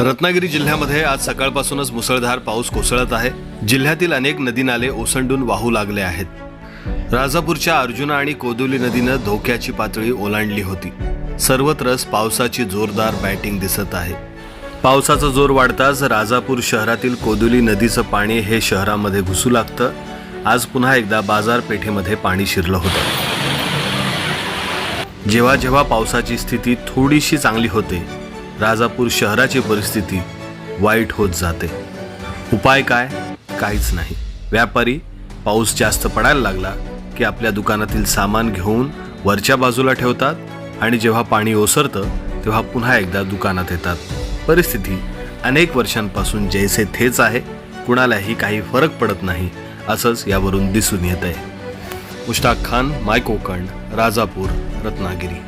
रत्नागिरी जिल्ह्यामध्ये आज सकाळपासूनच मुसळधार पाऊस कोसळत आहे. जिल्ह्यातील अनेक नदी नाले ओसंडून वाहू लागले आहेत. राजापूरच्या अर्जुना आणि कोदोली नदीनं धोक्याची पातळी ओलांडली होती. सर्वत्रच पावसाची जोरदार बॅटिंग दिसत आहे. पावसाचा जोर वाढताच राजापूर शहरातील कोदोली नदीचं पाणी हे शहरामध्ये घुसू लागतं. आज पुन्हा एकदा बाजारपेठेमध्ये पाणी शिरलं होतं. जेव्हा जेव्हा पावसाची स्थिती थोडीशी चांगली होते राजापूर शहराची परिस्थिती वाईट होत जाते. उपाय काय? काहीच नाही. व्यापारी पाऊस जास्त पडायला लागला की आपल्या दुकानातील सामान घेऊन वरच्या बाजूला ठेवतात आणि जेव्हा पाणी ओसरतं तेव्हा पुन्हा एकदा दुकानात येतात. परिस्थिती अनेक वर्षांपासून जैसे थेच आहे कुणालाही काही फरक पडत नाही असंच यावरून दिसून येत आहे मुश्ताक खान माय कोकण राजापूर रत्नागिरी.